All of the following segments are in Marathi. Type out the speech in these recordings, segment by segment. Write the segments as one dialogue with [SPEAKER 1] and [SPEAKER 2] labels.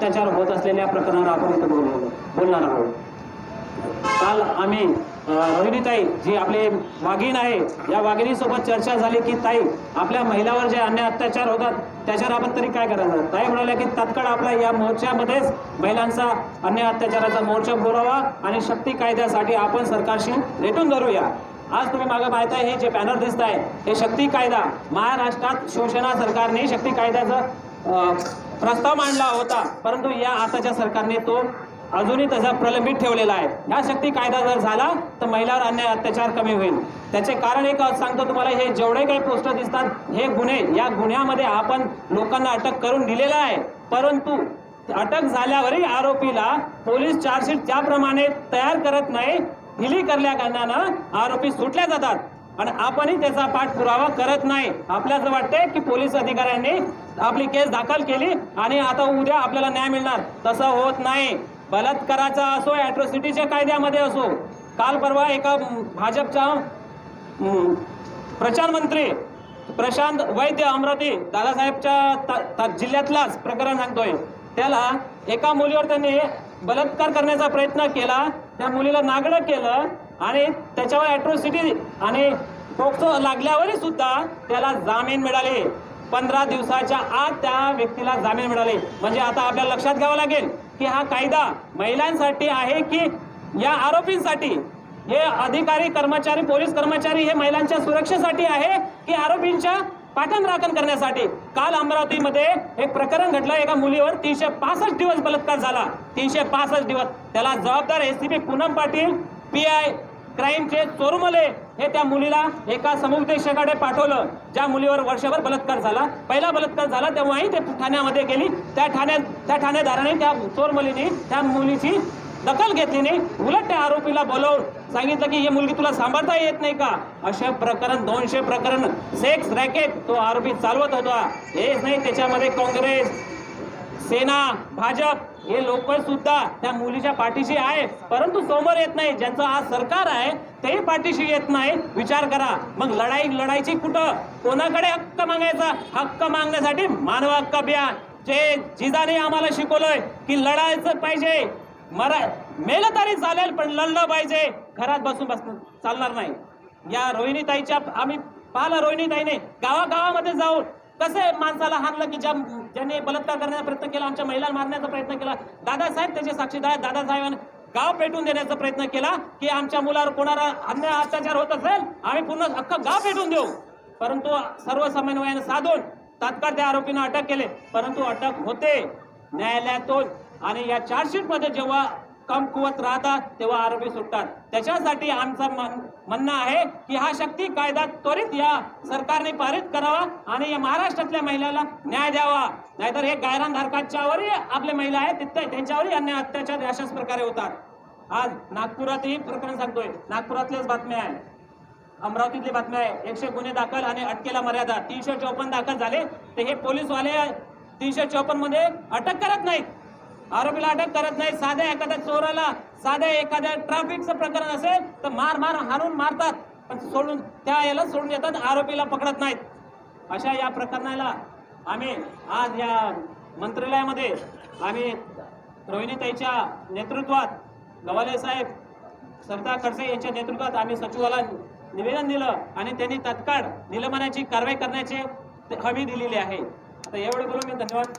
[SPEAKER 1] अत्याचार होत असलेल्या प्रकरणावर आपण इथं बोललो बोलणार आहोत. काल आम्ही अ, रोहिणीताई जी आपले वाघीण आहे या वाघिणीसोबत चर्चा झाली की ताई आपल्या महिलावर जे अन्याय अत्याचार होतात त्याच्यावर आपण तरी काय करायचं ताई म्हणाल्या की तत्काळ आपल्या या मोर्चामध्येच महिलांचा अन्याय अत्याचाराचा मोर्चा बोलावा आणि शक्ती कायद्यासाठी आपण सरकारशी रेटून धरूया. आज तुम्ही मागं पाहताय हे जे बॅनर दिसत आहे हे शक्ती कायदा. महाराष्ट्रात शिवसेना सरकारने शक्ती कायद्याचं प्रस्ताव मांडला होता. परंतु या आताच्या सरकारने तो अजूनही तसा प्रलंबित ठेवलेला आहे. या शक्ती कायदा जर झाला तर महिलावर अन्याय अत्याचार कमी होईल. त्याचे कारण एक सांगतो तुम्हाला हे जेवढे काही पोस्टर दिसतात हे गुन्हे या गुन्ह्यामध्ये आपण लोकांना अटक करून दिलेला आहे. परंतु अटक झाल्यावरही आरोपीला पोलीस चार्जशीट त्याप्रमाणे तयार करत नाही. हिली करल्या कारणानं आरोपी सुटल्या जातात. आणि आपणही त्याचा पाठपुरावा करत नाही. आपल्याला असं वाटते की पोलीस अधिकाऱ्यांनी आपली केस दाखल केली आणि आता उद्या आपल्याला न्याय मिळणार. तसं होत नाही. बलात्काराचा असो ॲट्रॉसिटीच्या कायद्यामध्ये असो काल परवा एका भाजपच्या प्रचारमंत्री प्रचार मंत्री प्रशांत वैद्य अमरावती दादासाहेबच्या जिल्ह्यातलाच प्रकरण सांगतोय. त्याला एका मुलीवर त्यांनी बलात्कार करण्याचा प्रयत्न केला. त्या मुलीला नागडं केलं. आणि त्याच्यावर ॲट्रोसिटी आणि पोक्सो लागल्यावरही सुद्धा त्याला जामीन मिळाले. पंधरा दिवसाच्या आत त्या व्यक्तीला जामीन मिळाले. म्हणजे आता आपल्याला लक्षात घ्यावं लागेल की हा कायदा महिलांसाठी आहे की या आरोपींसाठी? हे अधिकारी कर्मचारी पोलीस कर्मचारी हे महिलांच्या सुरक्षेसाठी आहे की आरोपींच्या पाठण राखण करण्यासाठी? काल अमरावतीमध्ये एक प्रकरण घडलं. एका मुलीवर तीनशे पासष्ट दिवस बलात्कार झाला. तीनशे पासष्ट दिवस. त्याला जबाबदार ACP Poonam Patil P I क्राईमचे चोरमले हे त्या मुलीला एका समुपदेशकाकडे पाठवलं. ज्या मुलीवर वर्षभर बलात्कार झाला. पहिला बलात्कार झाला तेव्हाही ते ठाण्यामध्ये गेली. त्या ठाण्यात त्या ठाणेदाराने त्या चोरमलीने त्या मुलीची दखल घेतली नाही. उलट त्या आरोपीला बोलवून सांगितलं की ही मुलगी तुला सांभाळता येत नाही का? अशा प्रकरण दोनशे प्रकरण. सेक्स रॅकेट तो आरोपी चालवत होता. हेच नाही त्याच्यामध्ये काँग्रेस सेना भाजप हे लोक सुद्धा त्या मुलीच्या पाठीशी आहे परंतु समोर येत नाही. ज्यांचं आज सरकार आहे तेही पाठीशी येत नाही. विचार करा. मग लढाई लढायची कुठं? कोणाकडे हक्क मागायचा? हक्क मागण्यासाठी मानव हक्क अभियान. जे जिजाने आम्हाला शिकवलंय की लढायचं पाहिजे. मरा मेलं तरी चालेल पण लढलं पाहिजे. घरात बसून बस चालणार नाही. या रोहिणीताईच्या आम्ही पाहिलं रोहिणीताईने. गावागावामध्ये जाऊन कसे माणसाला हाणलं की ज्या ज्याने बलात्कार करण्याचा प्रयत्न केला आमच्या महिला मारण्याचा प्रयत्न केला. दादासाहेब त्याचे साक्षीदार आहेत दादासाहेबांनी गाव पेटून देण्याचा प्रयत्न केला की आमच्या मुलावर कोणाला अन्याय अत्याचार होत असेल आम्ही पूर्ण अख्खं गाव पेटून देऊ. परंतु सर्व समन्वयाने साधून तात्काळ त्या आरोपींना अटक केले. परंतु अटक होते न्यायालयातून. आणि या चार्जशीटमध्ये जेव्हा कमकुवत राहतात तेव्हा आरोपी सुटतात. त्याच्यासाठी आमचं मन- म्हणणं आहे की हा शक्ती कायदा त्वरित या सरकारने पारित करावा आणि या महाराष्ट्रातल्या महिलाला न्याय द्यावा. नाहीतर हे गायरान धारकांच्यावरही आपले महिला आहेत तिथे त्यांच्यावरही अन्याय अत्याचार अशाच प्रकारे होतात. आज नागपुरातही प्रकरण सांगतोय. नागपुरातल्याच बातम्या आहे अमरावतीतली बातमी आहे. एकशे गुन्हे दाखल आणि अटकेला मर्यादा. तीनशे चौपन्न दाखल झाले. तर हे पोलीसवाले तीनशे चौपन्नमध्ये अटक करत नाहीत. आरोपीला अटक करत नाही. साध्या एखाद्या चोराला साध्या एखाद्या ट्रॅफिकचं प्रकरण असेल तर मार मार हाणून मारतात. पण सोडून त्या याला सोडून देतात आरोपीला पकडत नाहीत. अशा या प्रकरणाला आम्ही आज या मंत्रालयामध्ये आम्ही रोहिणीताईच्या नेतृत्वात गवाले साहेब सरदार खडसे यांच्या नेतृत्वात आम्ही सचिवाला निवेदन दिलं आणि त्यांनी तत्काळ निलंबनाची कारवाई करण्याची हमी दिलेली आहे. आता एवढं बोलून मी धन्यवाद.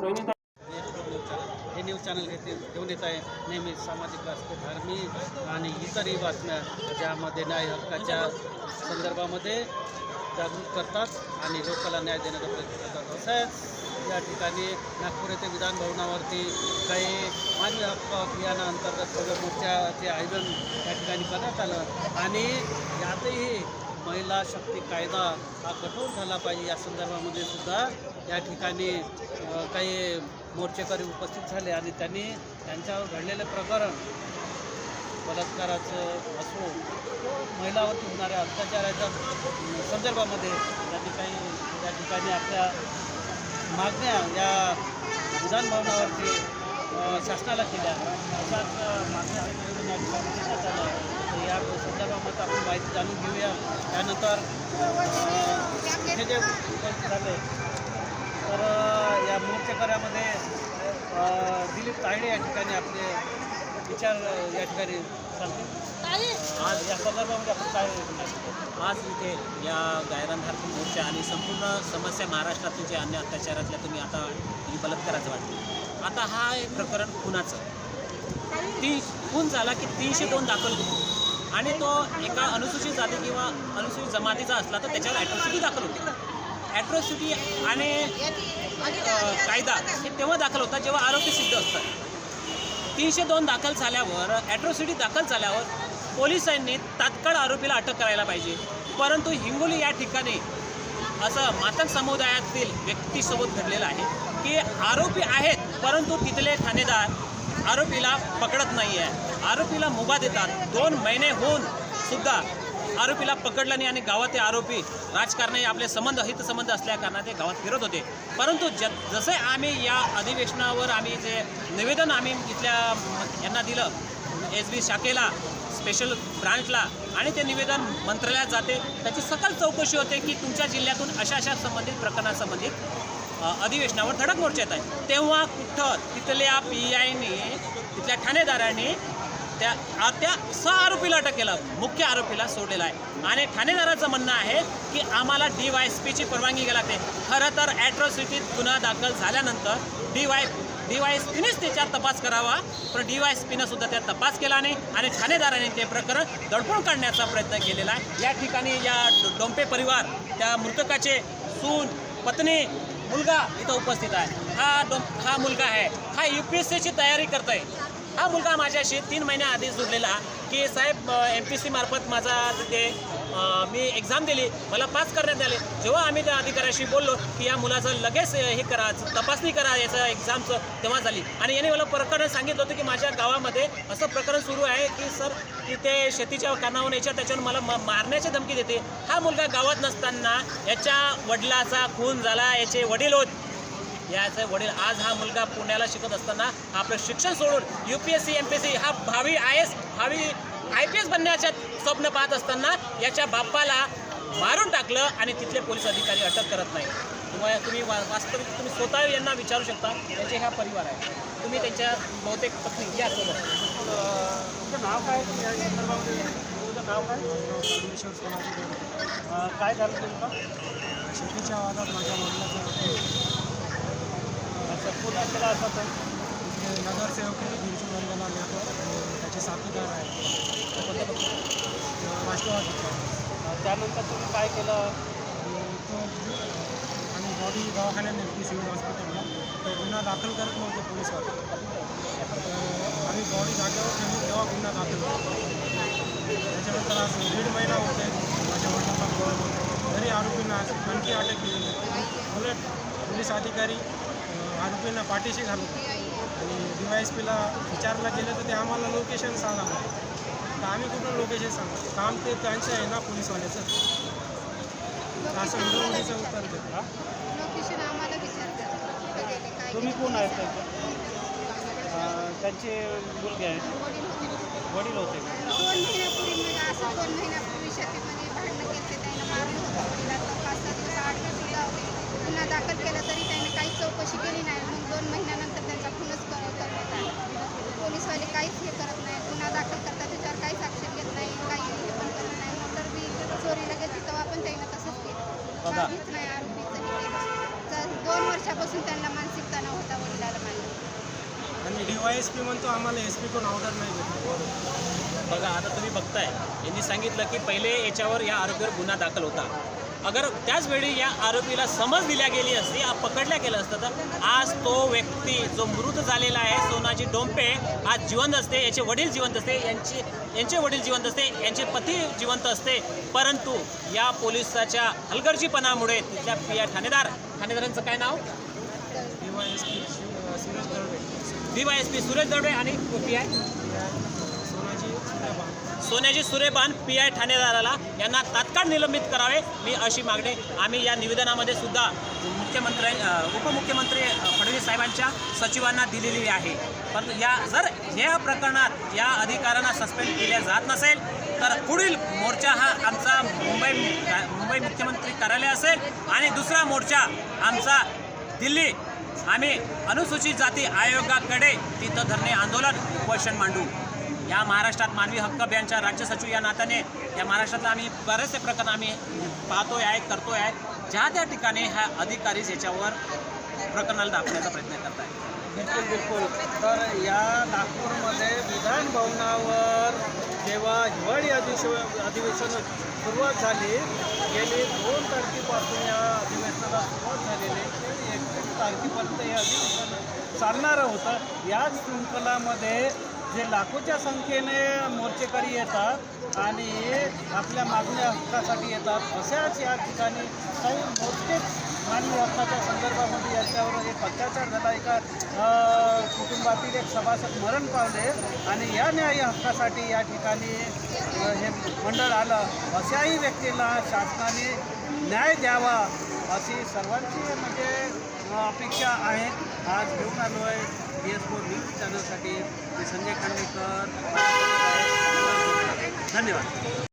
[SPEAKER 1] रोहिणीताई
[SPEAKER 2] हे न्यूज चॅनल घेते घेऊन येत आहे. नेहमी सामाजिक राजकीय धार्मिक आणि इतरही बातम्या ज्यामध्ये न्याय हक्काच्या संदर्भामध्ये जागृत करतात आणि लोकांना न्याय देण्याचा प्रयत्न करतात. तसेच या ठिकाणी नागपूर येथे विधान भवनावरती काही मानवी हक्क अभियानाअंतर्गत मोर्चाचे आयोजन या ठिकाणी करण्यात आलं. आणि यातही महिला शक्ती कायदा हा कठोर झाला पाहिजे या संदर्भामध्ये सुद्धा या ठिकाणी काही मोर्चेकरी उपस्थित झाले आणि त्यांनी त्यांच्यावर घडलेलं प्रकरण बलात्काराचं असो महिलावरती होणाऱ्या अत्याचाराच्या संदर्भामध्ये त्यांनी काही या ठिकाणी आपल्या मागण्या या विधानभवनावरती शासनाला केल्या. अशाच मागण्या या ठिकाणी देण्यात या संदर्भामध्ये आपण माहिती जाणून घेऊया. त्यानंतर हे जे उपस्थित झाले तर या मोर्चेकऱ्यामध्ये दिलीप तायडे या ठिकाणी आपले विचार या ठिकाणी चालतील. आज या संदर्भामध्ये आपण काय
[SPEAKER 1] आज इथे या गायरंधार मोर्चा आणि संपूर्ण समस्या महाराष्ट्रातील जे अन्य अत्याचारातल्या तुम्ही आता ही बलात्काराचं वाटतं. आता हा एक प्रकरण खुनाचं. ती खून झाला की तीनशे दोन दाखल आणि तो एका अनुसूचित जाती किंवा अनुसूचित जमातीचा असला तर त्याच्यावर ॲट्रॉसिटी दाखल होते. ॲट्रॉसिटी आणि कायदा हे तेव्हा दाखल होतात जेव्हा आरोपी सिद्ध असतात. तीनशे दोन दाखल झाल्यावर ॲट्रॉसिटी दाखल झाल्यावर पोलिसांनी तात्काळ आरोपीला अटक करायला पाहिजे. परंतु हिंगोली या ठिकाणी असं मातक समुदायातील व्यक्तीसोबत घडलेलं आहे की आरोपी आहेत परंतु तिथले ठाणेदार आरोपीला पकडत नाही आहे आरोपीला मुभा देतात. दोन महिने होऊन सुद्धा आरोपीला पकडलं नाही आणि गावात ते आरोपी राजकारणी आपले संबंध हितसंबंध असल्याकारणाने ते गावात फिरत होते. परंतु ज जसे आम्ही या अधिवेशनावर आम्ही जे निवेदन आम्ही इथल्या यांना दिलं एस बी शाखेला स्पेशल ब्रांचला आणि ते निवेदन मंत्रालयात जाते त्याची सकल चौकशी होते की तुमच्या जिल्ह्यातून अशा अशा संबंधित प्रकरणासंबंधित अधिवेशनावर धडक मोर्चा येत आहे. तेव्हा कुठं तिथल्या पी आयने तिथल्या ठाणेदारांनी त्या त्या सहा आरोपीला अटक केलं मुख्य आरोपीला सोडलेला आहे. आणि ठाणेदाराचं म्हणणं आहे की आम्हाला डी वाय एस पीची परवानगी गेला लागते. खरं तर ॲट्रॉसिटीत गुन्हा दाखल झाल्यानंतर D Y D Y S पीनेच त्याच्यावर तपास करावा. पण डी वाय एस पीनं सुद्धा त्यात तपास केला नाही. आणि ठाणेदाराने ते प्रकरण दडपून काढण्याचा प्रयत्न केलेला आहे. या ठिकाणी या डोंपे परिवार त्या मृतकाचे सून पत्नी मुलगा इथं उपस्थित आहे. हा डो हा मुलगा आहे. हा यू पी एस सीची तयारी करतोय. हा मुलगा माझ्याशी तीन महिन्याआधी जोडलेला की साहेब एम पी सी मार्फत माझा तिथे मी एक्झाम दिली. मला पास करण्यात आले. जेव्हा आम्ही त्या अधिकाऱ्याशी बोललो की या मुलाचं लगेच हे करा तपासणी करा याचं एक्झामचं तेव्हा झाली. आणि याने मला प्रकरण सांगितलं होतं की माझ्या गावामध्ये असं प्रकरण सुरू आहे की सर की ते शेतीच्या कानावून याच्या त्याच्यावर मला म मारण्याची धमकी देते. हा मुलगा गावात नसताना याच्या वडिलाचा खून झाला याचे वडील होत याचे वडील आज हा मुलगा पुण्याला शिकत असताना आपलं शिक्षण सोडून U P S C M P S C हा भावी आय एस भावी आय पी एस बनण्याच्या स्वप्न पाहत असताना याच्या बाप्पाला मारून टाकलं आणि तिथले पोलीस अधिकारी अटक करत नाही तुम्हाला तुम्ही वा वास्तविक तुम्ही स्वतः यांना विचारू शकता. त्यांचे हा परिवार आहे. तुम्ही त्यांच्या बहुतेक पत्नी या सोबत.
[SPEAKER 2] तुमचं नाव काय? नाव काय? झालं तुमचं
[SPEAKER 3] शेतीच्या वादात माझ्या वडिलाचं
[SPEAKER 2] अच्छा केला असता तर
[SPEAKER 3] इथे वंदना साथीदार आहे
[SPEAKER 2] त्यानंतर तुम्ही काय केलं?
[SPEAKER 3] तो आणि बॉडी दवाखान्यात नेली सिव्हिल हॉस्पिटलला तर गुन्हा दाखल करत नव्हते पोलीसवाले तर आम्ही बॉडी जागेवर ठेवली तेव्हा गुन्हा दाखल त्याच्यानंतर आज दीड महिना होते माझ्या वडिलांना तरी आरोपींना आज आणखी अटक केली. उलट पोलीस अधिकारी आरोपींना पाठीशी घालून आणि डी वाय एस पीला विचारला गेलं तर ते आम्हाला लोकेशन सांगा. तर आम्ही कुठून लोकेशन सांगू? काम ते त्यांचं आहे ना पोलीसवाल्याचं? असं विरोधीचं उत्तर देतो
[SPEAKER 2] तुम्ही कोण आहेत त्यांचे? मुलगे आहेत.
[SPEAKER 4] वडील होते.
[SPEAKER 2] वडील होते
[SPEAKER 4] दोन महिन्यापूर्वी म्हणजे असं दोन महिन्यापूर्वी शेतीमध्ये भांडणं केले त्यानं मारलं होतं वडील आता पाच सात दिवस आठ दिवस सुद्धा होते गुन्हा दाखल केला तरी त्याने काही चौकशी केली नाही मग दोन महिन्यानंतर त्यांचा खूनच कर- करण्यात आला पोलीसवाले काहीच हे करत नाही गुन्हा दाखल करतात त्याच्यावर काहीच ॲक्शन घेत नाही काही हे पण करत नाही मोटर बी चोरीला गेली तेव्हा पण त्यानं तसंच केलं
[SPEAKER 2] बघा.
[SPEAKER 4] काहीच नाही आरोपीचं हे केलं जर दोन वर्षापासून त्यांना मानसिक तणाव होता वडिलाला मानलं
[SPEAKER 3] डी वाय एस पी म्हणतो आम्हाला एस पी कोण ऑर्डर नाही
[SPEAKER 1] बघा आता तुम्ही बघताय. यांनी सांगितलं की पहिले याच्यावर या आरोपीवर गुन्हा दाखल होता. अगर त्याच वेळी या आरोपीला समज दिल्या गेली असती या पकडल्या गेलं असतं तर आज तो व्यक्ती जो मृत झालेला आहे सोनाजी डोंपे आज जिवंत असते याचे वडील जिवंत असते यांचे यांचे वडील जिवंत असते यांचे पती जिवंत असते परंतु या पोलिसाच्या हलगर्जीपणामुळे तिथल्या पिया ठाणेदार ठाणेदारांचं काय नाव
[SPEAKER 3] D Y S P Suresh Dalve
[SPEAKER 1] D Y S P Suresh Darade आणि पी आय
[SPEAKER 3] सोन्याची
[SPEAKER 1] सोन्याजी सुरेबान पी आय ठाणेदाराला यांना तात्काळ निलंबित करावे मी अशी मागणी. आम्ही या निवेदनामध्ये सुद्धा मुख्यमंत्री उपमुख्यमंत्री फडणवीस साहेबांच्या सचिवांना दिलेली आहे. परंतु या जर या प्रकरणात या अधिकाऱ्यांना सस्पेंड केल्या जात नसेल तर पुढील मोर्चा हा आमचा मुंबई मुंबई मुख्यमंत्री कार्यालय असेल आणि दुसरा मोर्चा आमचा दिल्ली आम्ही अनुसूचित जाती आयोगाकडे तिथं धरणे आंदोलन उपोषण मांडू. या महाराष्ट्रात मानवी हक्क अभियानच्या राज्य सचिव या नात्याने या महाराष्ट्रातला आम्ही बरेचसे प्रकरण आम्ही पाहतोय आहे करतोय आहे ज्या त्या ठिकाणी ह्या अधिकारीच याच्यावर प्रकरणाला दाखवण्याचा प्रयत्न करत आहे
[SPEAKER 2] बिलकुल बिलकुल. तर या नागपूरमध्ये विधान भवनावर जेव्हा हिवाळी अधिवेशन अधिवेशन सुरुवात झाली गेली दोन तारखेपासून या अधिवेशनाला सुरुवात झालेली आहे एकतीस हे अधिवेशन चालणारं होतं. याच शृंखलामध्ये जे लाखोच्या संख्येने मोर्चेकरी येतात आणि आपल्या मागण्या हक्कासाठी येतात अशाच या ठिकाणी काही मोर्चेच मानवी हक्काच्या संदर्भामध्ये याच्यावर एक अत्याचार झाला. एका कुटुंबातील एक सभासद मरण पावले आणि या न्याय हक्कासाठी या ठिकाणी हे मंडळ आलं. अशाही व्यक्तीला शासनाने न्याय द्यावा अशी सर्वांची म्हणजे अपेक्षा आहे. आज घेऊन आलो आहे बी एस फोर न्यूज चॅनलसाठी मी संजय खांडेकर. धन्यवाद.